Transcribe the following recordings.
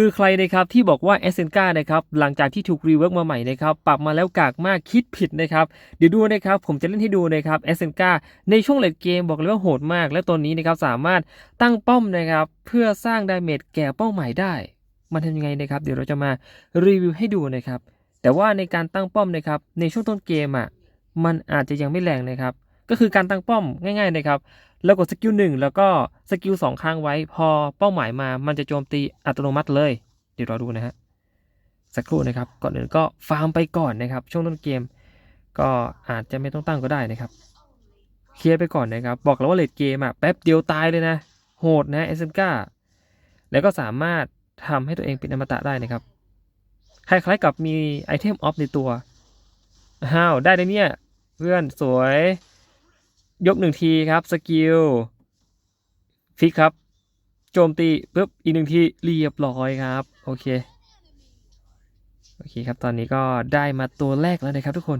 คือใครนะครับที่บอกว่าเอเซนกานะครับหลังจากที่ถูกรีเวิร์กมาใหม่นะครับปรับมาแล้วกากมากคิดผิดนะครับเดี๋ยวดูนะครับผมจะเล่นให้ดูนะครับเอเซนกาในช่วงเลดเกมบอกเลยว่าโหดมาก และตัวนี้นะครับสามารถตั้งป้อมนะครับเพื่อสร้างดาเมจแก่เป้าหมายได้ มันทำยังไงนะครับ เดี๋ยวเราจะมารีวิวให้ดูนะครับ แต่ว่าในการตั้งป้อมนะครับในช่วงต้นเกมอะมันอาจจะยังไม่แรงนะครับก็คือการตั้งป้อมง่ายๆนะครับ แล้วกดสกิลหนึ่งแล้วก็สกิลสองค้างไว้ พอเป้าหมายมามันจะโจมตีอัตโนมัติเลย เดี๋ยวเรอดูนะฮะสักครู่นะครับ ก่อนอื่นก็ฟาร์มไปก่อนนะครับ ช่วงต้นเกม ก็อาจจะไม่ต้องตั้งก็ได้นะครับเคลียร์ไปก่อนนะครับ บอกแล้วว่าเลดเกมอะแป๊บเดียวตายเลยนะ โหดนะเอเซนกาแล้วก็สามารถทำให้ตัวเองเป็นอมตะได้นะครับ คล้ายๆกับมีไอเทมออฟในตัวอ้าวได้เลยเนี่ย เพื่อนสวย ยกหนึ่งทีครับสกิลฟิกครับ โจมตีปุ๊บอีกหนึ่งทีเรียบร้อยครับ โอเค โอเคครับ ตอนนี้ก็ได้มาตัวแรกแล้วนะครับทุกคน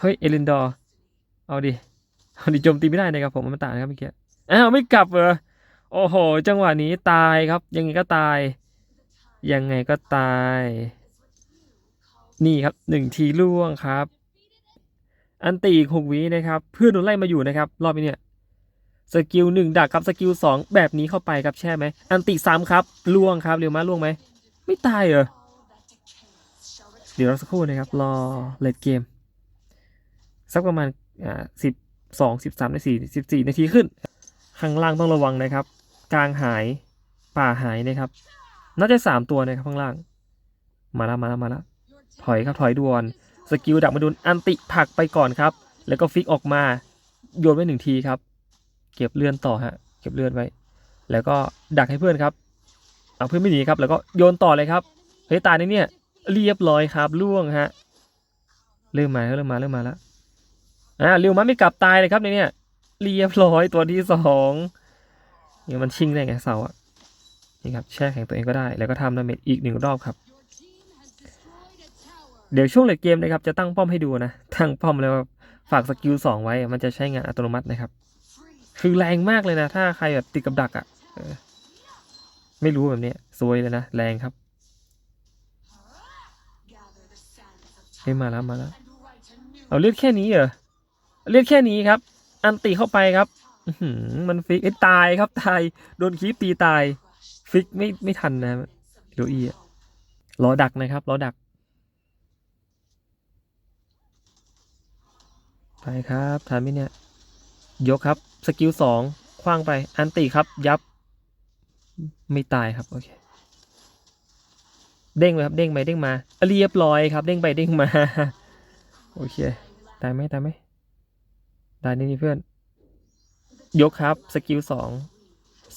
เฮ้ย เอลินดอร์ เอาดิ เอาดิโจมตีไม่ได้นะครับผมมันตายนะครับเมื่อกี้ อ้าวไม่กลับเหรอ โอ้โห จังหวะนี้ตายครับ ยังไงก็ตาย ยังไงก็ตาย นี่ครับหนึ่งทีล่วงครับ อันตีอีกหกวินะครับเพื่อนโดนไล่มาอยู่นะครับ รอบนี้เนี่ยสกิลหนึ่งดักครับสกิลสองแบบนี้เข้าไปครับแช่ไหมอันติซ้ำครับล่วงครับเร็วมาล่วงไหมไม่ตายเหรอเดี๋ยวเราสักครู่นะครับ รอเลดเกม สักประมาณอ่าสิบสองสิบสามนาทีสิบสี่นาทีขึ้น ข้างล่างต้องระวังนะครับ กลางหายป่าหายนะครับ น่าจะสามตัวนะครับข้างล่าง มาล้วมาล้วมาล้วถอยครับถอยด่วน สกิลดักมาดุนอันติผักไปก่อนครับ แล้วก็ฟิกออกมาโยนไว้หนึ่งทีครับ เก็บเลื่อนต่อฮะ เก็บเลื่อนไว้ แล้วก็ดักให้เพื่อนครับเอาเพื่อนไม่หนีครับ แล้วก็โยนต่อเลยครับ เฮ้ยตายในเนี่ย เรียบร้อยครับล่วงฮะ เริ่มมาเริ่มมาเริ่มมาแล้ว อ่าเร็วมันไม่กลับตายเลยครับในเนี่ย เรียบร้อยตัวที่สองเนี่ยมันชิงได้ไงเสาอะนี่ครับแช่แข็งตัวเองก็ได้ แล้วก็ทำดาเมจอีกหนึ่งรอบครับ เดี๋ยวช่วงเลดเกมนะครับจะตั้งป้อมให้ดูนะตั้งป้อมแล้วฝากสกิลสองไว้มันจะใช้งานอัตโนมัตินะครับ คือแรงมากเลยนะ ถ้าใครแบบติดกับดักอะ่ะไม่รู้แบบนี้ซวยเลยนะ แรงครับเฮ้ยมาแล้วมาแล้วเอาเลือดแค่นี้เหรอเลือดแค่นี้ครับ อันตีเข้าไปครับมันฟิกไอ้ยตายครับตายโดนคีปตีตาย ฟิกไม่ไม่ทันนะโดอีอะรอดักนะครับรอดัก ไปครับทันไหมเนี่ย ยกครับ สกิลสองคว้างไป อันตีครับ ยับ ไม่ตายครับ โอเค เด้งไปครับ เด้งไปเด้งมา เรียบร้อยครับ เด้งไปเด้งมา โอเค ตายไหมตายไหมตายนี่นี่เพื่อน ยกครับ สกิลสอง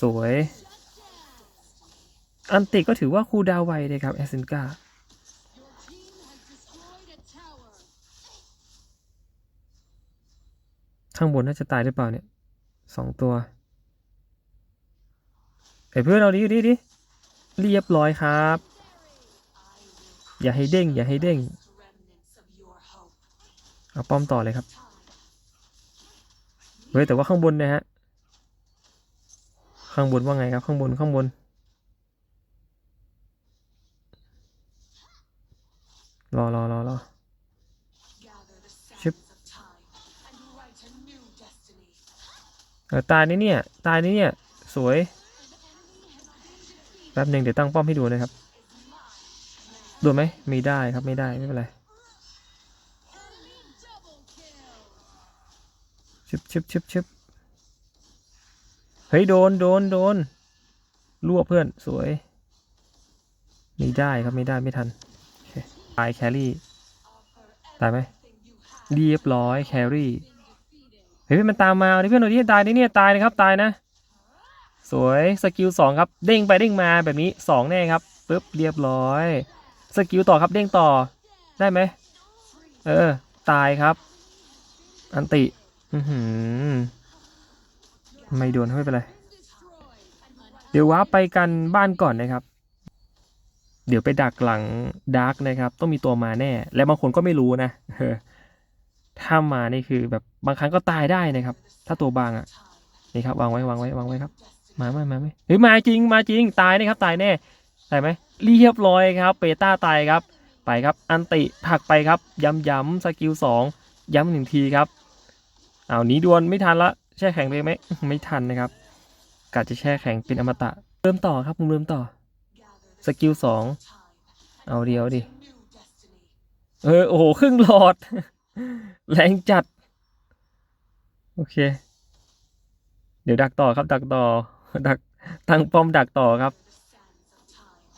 สวย อันติก็ถือว่าคูดาวไวเลยครับ แอสเซนกา ข้างบนน่าจะตายหรือเปล่าเนี่ยสองตัวไอ้เพื่อนเราดิดิดิเรียบร้อยครับ อย่าให้เด้ง อย่าให้เด้งเอาป้อมต่อเลยครับเฮ้ยแต่ว่าข้างบนนะฮะข้างบนว่าไงครับข้างบนข้างบน รอรอรอรอชิบ เออตายนี่เนี่ยตายนี่เนี่ยสวยแป๊บหนึ่งเดี๋ยวตั้งป้อมให้ดูนะครับดนไหมไม่ได้ครับไม่ได้ไม่เป็นไรชึบชึบชึบชึบเฮ้ยโดนโดนโดนรวบเพื่อนสวยไม่ได้ครับไม่ได้ไม่ทันตายแครี่ตายไหมเรียบร้อยแครี่ เฮ้ยมันตามมาเอาดิเพื่อนเอาดิตายดิเนี่ยตายนะครับตายนะ สวยสกิลสองครับเด้งไปเด้งมาแบบนี้สองแน่ครับปึ๊บเรียบร้อยสกิลต่อครับเด้งต่อได้ไหมเออ ตายครับ อันติอือหือไม่โดนไม่เป็นไรเดี๋ยวว้าไปกันบ้านก่อนนะครับ เดี๋ยวไปดักหลังดาร์กนะครับ ต้องมีตัวมาแน่ และบางคนก็ไม่รู้นะถ้ามานี่คือแบบ บางครั้งก็ตายได้นะครับ ถ้าตัวบางอะนี่ครับวางไว้วางไว้วางไว้ครับ มาไหมมาไหมเฮ้ยมาจริงมาจริงตายนะครับตายแน่ได้ไหมเรียบร้อยครับเปต้าตายครับ ไปครับอันติผลักไปครับย้ำย้ำสกิลสองย้ำหนึ่งทีครับเอาหนี้ดวลไม่ทันละแช่แข็งเลยไหมไม่ทันนะครับกะจะแช่แข็งเป็นอมตะเริ่มต่อครับมุมเริ่มต่อสกิลสองเอาเดียวดิเออโอ้โหครึ่งหลอด แรงจัด โอเค เดี๋ยวดักต่อครับ ดักต่อ ดักตั้งป้อมดักต่อครับ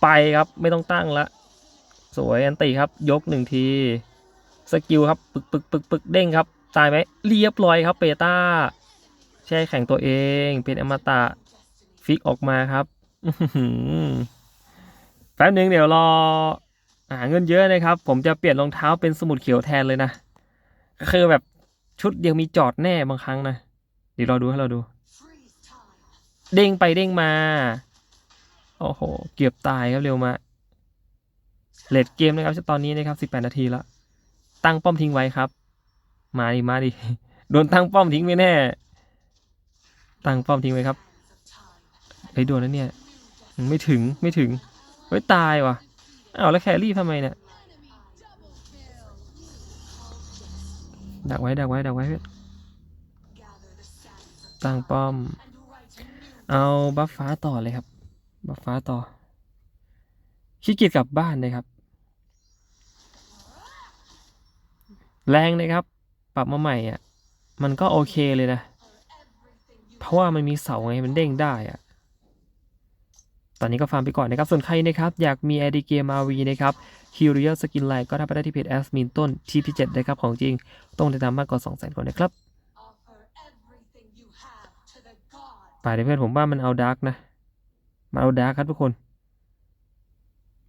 ไปครับไม่ต้องตั้งละ สวยอันติครับ ยกหนึ่งที สกิลครับปึกปึกปึกปึกเด้งครับ ตายไหมเรียบร้อยครับเปต้า แช่แข็งตัวเอง เป็นอมตะฟิกออกมาครับแป๊บนึงเดี๋ยวรอหาเงินเยอะนะครับ ผมจะเปลี่ยนรองเท้าเป็นสมุดเขียวแทนเลยนะ คือแบบ ชุดเดียวมีจอดแน่บางครั้งนะ เดี๋ยวเราดูให้เราดู เด้งไปเด้งมา โอ้โห เกือบตายครับเร็วมาเลดเกมนะครับตอนนี้นะครับ 18 นาทีแล้ว ตั้งป้อมทิ้งไว้ครับ มาดิ มาดิ โดนตั้งป้อมทิ้งไปแน่ ตั้งป้อมทิ้งไว้ครับเฮ้ยโดนแล้วเนี่ย ไม่ถึง ไม่ถึง เฮ้ย ตายว่ะอ้าวแล้วแครี่ทำไมเนี่ย ดักไว้ดักไว้ดักไว้เพื่อนตั้งป้อม เอาบัฟฟ้าต่อเลยครับ บัฟฟ้าต่อขี้เกียจกลับบ้านนะครับ แรงนะครับ ปรับมาใหม่อะ มันก็โอเคเลยนะ เพราะว่ามันมีเสาไงมันเด้งได้อะตอนนี้ก็ฟาร์มไปก่อนนะครับ ส่วนใครนะครับ อยากมี ID เกม RV นะครับ ฮิริยสกินไลน์ก็ทักไปได้ที่เพจแอสมินต้น TP7 นะครับ ของจริงต้องติดตามมากกว่า 2 0 0 0 0 0 คนนะครับไปเดี๋ยวเพื่อนผมว่ามันเอาดาร์กนะ มาเอาดาร์กครับทุกคน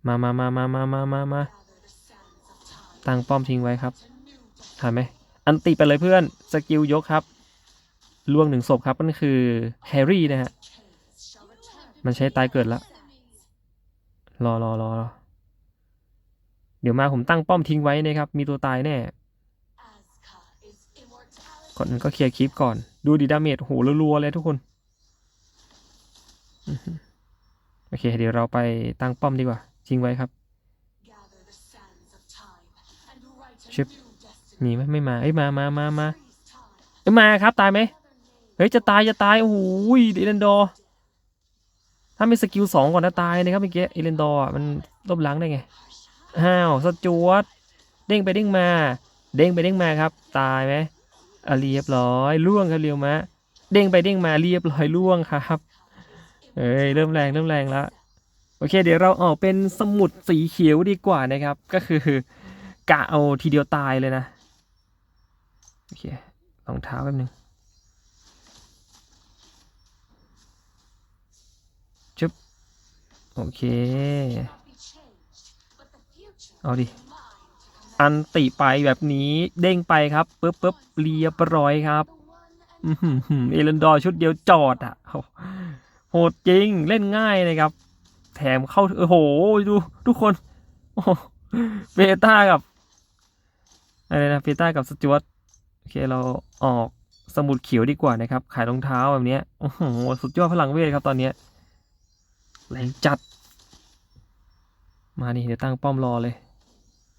มามามามามามามามาตั้งป้อมทิ้งไว้ครับทันไหม อันติไปเลยเพื่อน สกิลยกครับ ล่วงหนึ่งศพครับนั่นคือแฮร์รี่นะฮะ มันใช้ตายเกิดละ รอรอรอรอ เดี๋ยวมาผมตั้งป้อมทิ้งไว้นะครับ มีตัวตายแน่ ก่อนอื่นก็เคลียร์คลิปก่อน ดูดีดาเมจโหรัวๆเลยทุกคน โอเค เดี๋ยวเราไปตั้งป้อมดีกว่า ทิ้งไว้ครับ ชิป มีไหมไม่มา เอ้ย มามามามาเอ้ย มาครับ ตายไหม เฮ้ย จะตาย จะตาย โอ้โหเอเลนดอร์ ถ้ามีสกิลสองก่อนนะตายนะครับเมื่อกี้ เอเลนดอร์อะมันลบล้างได้ไง อ้าวสจวตเด้งไปเด้งมา เด้งไปเด้งมาครับ ตายไหมอะเรียบร้อยล่วงครับเรียวมะ เด้งไปเด้งมาเรียบร้อยล่วงครับเอ้ยเริ่มแรงเริ่มแรงแล้วโอเค เดี๋ยวเราออกเป็นสมุดสีเขียวดีกว่านะครับ ก็คือกะเอาทีเดียวตายเลยนะโอเครองเท้าแป๊บนึงชึบโอเค เอาดิ อันติไปแบบนี้เด้งไปครับปึ๊บปึ๊บเรียบร้อยครับอือหือหือเอเลนดอร์ชุดเดียวจอดอะโหดจริงเล่นง่ายนะครับ แถมเข้าโอ้โหดูทุกคนโอ้เบต้ากับอะไรนะเบต้ากับสจวตโอเคเราออกสมุดเขียวดีกว่านะครับ ขายรองเท้าแบบนี้โอ้โหสุดยอดพลังเวทครับตอนนี้แรงจัด มานี่เดี๋ยวตั้งป้อมรอเลย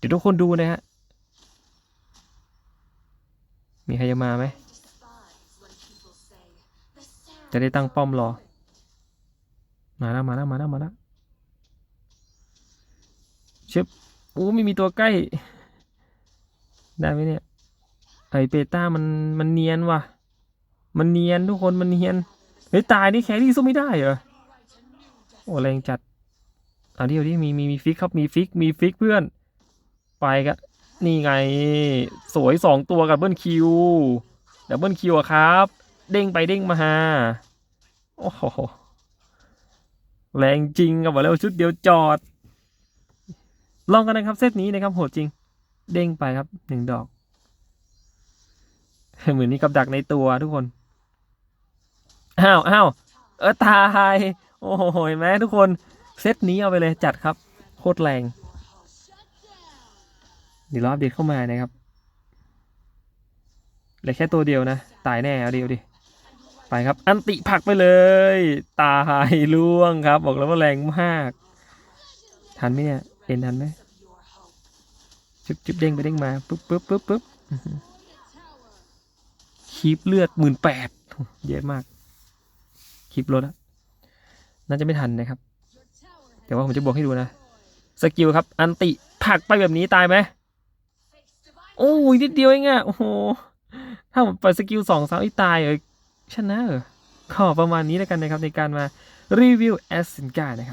เดี๋ยวทุกคนดูนะฮะ มีใครจะมาไหม จะได้ตั้งป้อมรอ มาแล้วมาแล้วมาแล้วมาแล้วเชึบโอ้ไม่มีตัวใกล้ ได้ไหมเนี่ย ไอเปต้ามันมันเนียนว่ะ มันเนียนทุกคนมันเนียน เฮ้ยตายนี่แครี่สู้ไม่ได้เหรอ โอ้แรงจัดเอาดิเอาดิมีมีมีฟิกครับมีฟิกมีฟิกเพื่อน ไปก็นี่ไง สวยสองตัวกับเบิลคิวดับเบิลคิวครับ เด้งไปเด้งมาโอ้โหแรงจริงกับบอกแล้วชุดเดียวจอด ลองกันนะครับเซตนี้นะครับโหดจริง เด้งไปครับหนึ่งดอก เหมือนนี้กับดักในตัวทุกคนอ้าวอ้าวเออตาย โอ้โหเห็นไหมทุกคน เซตนี้เอาไปเลยจัดครับ โคตรแรง เดี๋ยวรอบเดตเข้ามานะครับเหลือแค่ตัวเดียวนะ ตายแน่เอาเดียวดิ ไปครับ อันติผักไปเลย ตายล่วงครับ บอกแล้วว่าแรงมาก ทันไหมเนี่ย เอ็นทันไหมจุบจุบเด้งไปเด้งมาปุ๊บปุ๊บปุ๊บปุ๊บคีบเลือดหมื่นแปดเยอะมากคีบรถอะน่าจะไม่ทันนะครับ แต่ว่าผมจะบอกให้ดูนะ สกิลครับ อันติผักไปแบบนี้ตายไหม โอ้ยนิดเดียวเองอะโอ้โห ถ้าผมปล่อยสกิลสองสามอีตายเออชนะเออขอประมาณนี้แล้วกันนะครับในการมารีวิวแอสซินกานะครับ